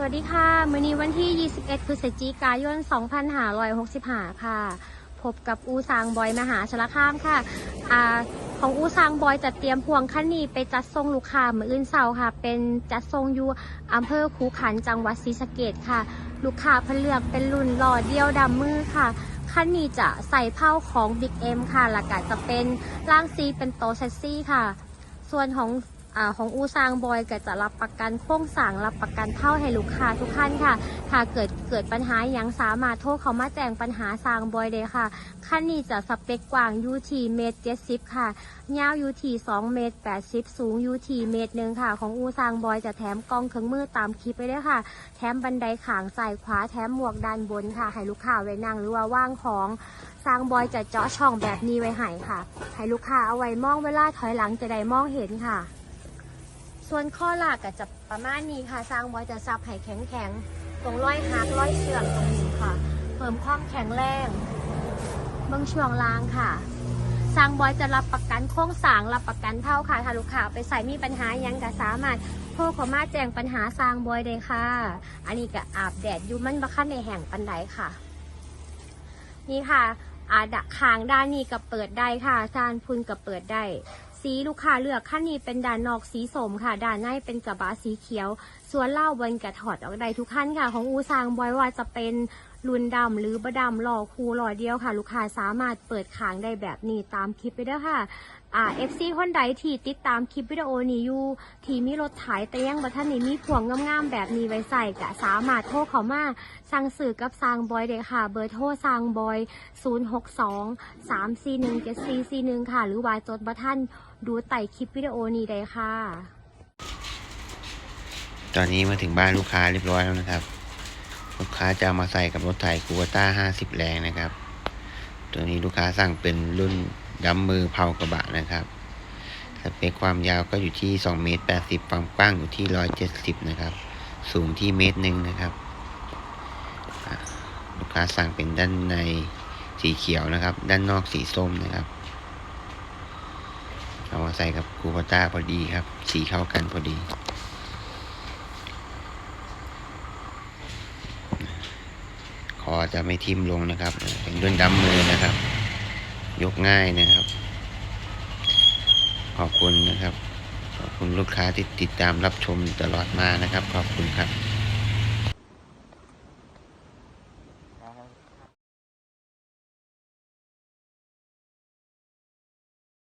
สวัสดีค่ะมื้อนี้วันที่ 21 พฤศจิกายน 2565 ค่ะ พบกับอูซางบอยมหาชลคามค่ะอ่าของอูซางบอยจะเตรียมพวงคันนี้ไปจัดส่งลูกค้ามืออื่นเสาค่ะ เป็นจัดส่งอยู่อำเภอคูขันจังหวัดศรีสะเกดค่ะ ลูกค้าเพนเลือกเป็นรุ่นหล่อเดียวดำมือค่ะคันนี้จะใส่เผ้าของ Big M ค่ะแล้วก็จะเป็นร่างซีเป็นโตเซสซี่ค่ะ ส่วนของ อของอูซางบอยก็จะรับประกันโครงสร้างรับประกันเท่าให้ลูกค้าทุกท่านค่ะถ้าเกิดเกิดปัญหาอย่างสามารถโทรเขามาแจ้งปัญหาซางบอยเลยค่ะคันนี้จะสเปคกว้างยูทีเมตรเจ็ดสิบค่ะยาวยูทีสองเมตรแปดสิบสูงยูทีเมตรหนึ่งค่ะ ของอูซางบอยจะแถมกล้องเครื่องมือตามคลิปไปด้วยค่ะ แถมบันไดขางใส่ขวาแถมหมวกด้านบนค่ะ ให้ลูกค้าไว้นั่งหรือว่าว่างของซางบอยจะเจาะช่องแบบนี้ไว้ให้ค่ะ ให้ลูกค้าเอาไว้มองเวลาถอยหลังจะได้มองเห็นค่ะ ส่วนข้อหลักก็จะประมาณนี้ค่ะ สร้างบอยจะซับให้แข็งแข็งๆตรงร้อยหักร้อยเชื่อมตรงนี้ค่ะ เพิ่มความแข็งแรงเบื้องช่วงล่างค่ะสร้างบอยจะรับประกันโครงสร้างรับประกันเท่าค่ะถ้าลูกค้าไปใส่มีปัญหายังก็สามารถโทรข้ามาแจ้งปัญหาสร้างบอยเลยค่ะ อันนี้ก็อาบแดดอยู่มันบัคันในแห่งปันไดค่ะ นี่ค่ะอาดักคางด้านนี้ก็เปิดได้ค่ะซานพุนก็เปิดได้ สีลูกค้าเลือกขั้นนี้เป็นด่านนอกสีสมค่ะ ด่านในเป็นกระบะสีเขียว ส่วนเล่าบนกระถอดออกได้ทุกขั้นค่ะ ของอูซางบอยว่าจะเป็น รุ่นดำหรือบะดำหล่อคูหล่อเดียวค่ะ ลูกค้าสามารถเปิดขางได้แบบนี้ตามคลิปไปด้วยค่ะอ่า FC คนใดที่ติดตามคลิปวิดีโอนี้อยู่ที่มีรถไถแต่ยังบัท่านนี้มีพวงงามๆแบบนี้ไว้ใส่ก็สามารถโทรเข้ามาสั่งสื่อกับซางบอยเลยค่ะ เบอร์โทรซางบอย 062 341 7441 ค่ะ หรือว่าจดบัท่านดูไต่คลิปวิดีโอนี้ได้ค่ะ ตอนนี้มาถึงบ้านลูกค้าเรียบร้อยแล้วนะครับ ลูกค้าจะามาใส่กับรถไถคูวต้า 50 แรงนะครับ ตัวนี้ลูกค้าสั่งเป็นรุ่นดัมมือเผากระบะนะครับสเปคความยาวก็อยู่ที่2เมตร80ความกว้างอยู่ที่ 170 นะครับ สูงที่เมตรหนึ่งนะครับ ลูกค้าสั่งเป็นด้านในสีเขียวนะครับ ด้านนอกสีส้มนะครับ เอามาใส่กับคูวต้าพอดีครับ สีเข้ากันพอดี อจะไม่ทิ่มลงนะครับ เป็นด้วนดั้มือนะครับ ยกง่ายนะครับ ขอบคุณนะครับ ขอบคุณลูกค้าที่ติดตามรับชมตลอดมานะครับ ขอบคุณครับ